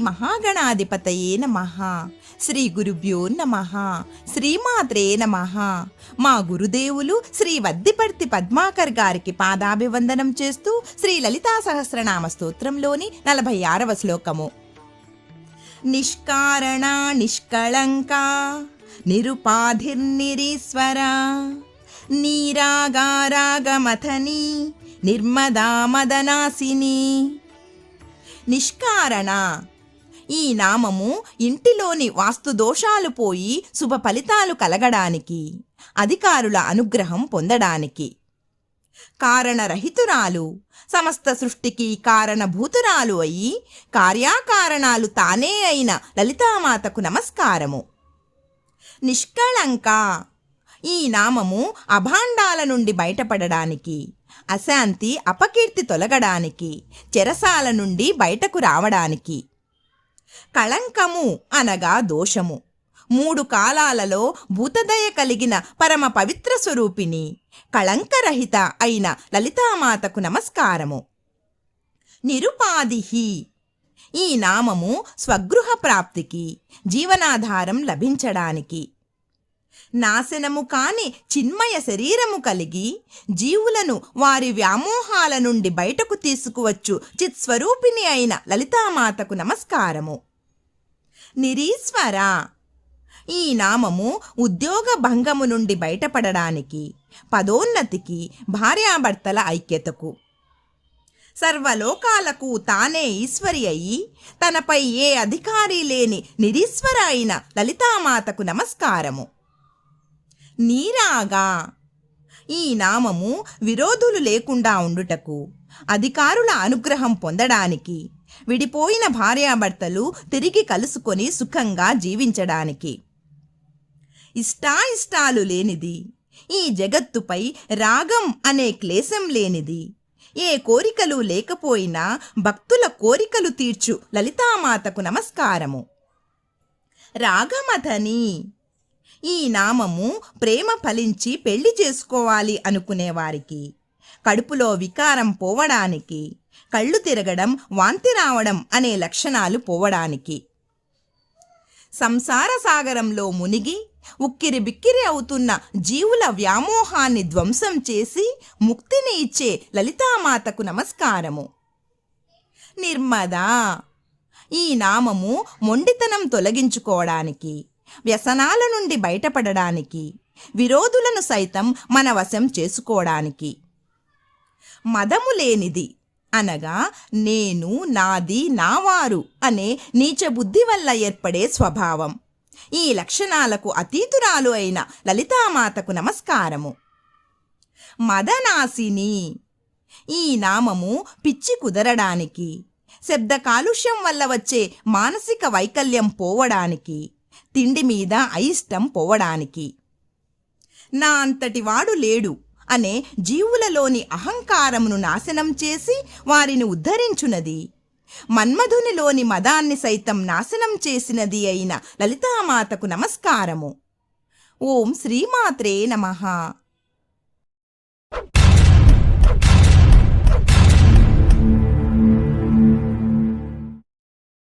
మహాగణాధిపతయే నమ. శ్రీ గురుభ్యో నమ. శ్రీమాత్రే నమ. మా గురుదేవులు శ్రీ వద్దిపర్తి పద్మాకర్ గారికి పాదాభివందనం చేస్తూ శ్రీ లలితా సహస్రనామ స్తోత్రంలోని నలభై ఆరవ శ్లోకము. నిష్కారణ నిష్కళంక నిరుపాధిర్నిరీశ్వర నీరాగారాగమథని నిర్మదా మదనాసిని నిష్కారణ ఈ నామము ఇంటిలోని వాస్తు దోషాలు పోయి శుభ ఫలితాలు కలగడానికి అధికారుల అనుగ్రహం పొందడానికి. కారణరహితురాలు సమస్త సృష్టికి కారణభూతురాలు అయి కార్యాకారణాలు తానే అయిన లలితామాతకు నమస్కారము. నిష్కళంక ఈ నామము అభాండాల నుండి బయటపడడానికి అశాంతి అపకీర్తి తొలగడానికి చెరసాల నుండి బయటకు రావడానికి. కళంకము అనగా దోషము. మూడు కాలాలలో భూతదయ కలిగిన పరమ పవిత్ర స్వరూపిణి కళంకరహిత అయిన లలితామాతకు నమస్కారము. నిరుపాధిహి. ఈ నామము స్వగృహ ప్రాప్తికి జీవనాధారం లభించడానికి. నాశనము కాని చిన్మయ శరీరము కలిగి జీవులను వారి వ్యామోహాల నుండి బయటకు తీసుకువచ్చు చిత్స్వరూపిణి అయిన లలితామాతకు నమస్కారము. నిరీశ్వర ఈ నామము ఉద్యోగ భంగము నుండి బయటపడడానికి పదోన్నతికి భార్యాభర్తల ఐక్యతకు. సర్వలోకాలకు తానే ఈశ్వరి అయి తనపై ఏ అధికారి లేని నిరీశ్వర అయిన లలితామాతకు నమస్కారము. నీరాగా. ఈ నామము విరోధులు లేకుండా ఉండుటకు అధికారుల అనుగ్రహం పొందడానికి విడిపోయిన భార్యాభర్తలు తిరిగి కలుసుకొని సుఖంగా జీవించడానికి. ఇష్టాయిష్టాలు లేనిది ఈ జగత్తుపై రాగం అనే క్లేశం లేనిది ఏ కోరికలు లేకపోయినా భక్తుల కోరికలు తీర్చు లలితామాతకు నమస్కారము. రాగమథని ఈ నామము ప్రేమ ఫలించి పెళ్ళి చేసుకోవాలి అనుకునేవారికి కడుపులో వికారం పోవడానికి కళ్ళు తిరగడం వాంతి రావడం అనే లక్షణాలు పోవడానికి. సంసార సాగరంలో మునిగి ఉక్కిరి బిక్కిరి అవుతున్న జీవుల వ్యామోహాన్ని ధ్వంసం చేసి ముక్తిని ఇచ్చే లలితామాతకు నమస్కారము. నిర్మదా! ఈ నామము మొండితనం తొలగించుకోవడానికి వ్యసనాల నుండి బయటపడడానికి విరోధులను సైతం మన వశం చేసుకోవడానికి. మదము లేనిది అనగా నేను నాది నావారు అనే నీచ బుద్ధి వల్ల ఏర్పడే స్వభావం. ఈ లక్షణాలకు అతీతురాలు అయిన లలితామాతకు నమస్కారము. మదనాసిని ఈ నామము పిచ్చి కుదరడానికి శబ్ద కాలుష్యం వల్ల వచ్చే మానసిక వైకల్యం పోవడానికి తిండి మీద అయిష్టం పోవడానికి. నా అంతటి వాడు లేడు అనే జీవులలోని అహంకారమును నాశనం చేసి వారిని ఉద్ధరించునది. మన్మధునిలోని మదాన్ని సైతం నాశనం చేసినది అయిన లలితామాతకు నమస్కారము. ఓం శ్రీమాత్రే నమః.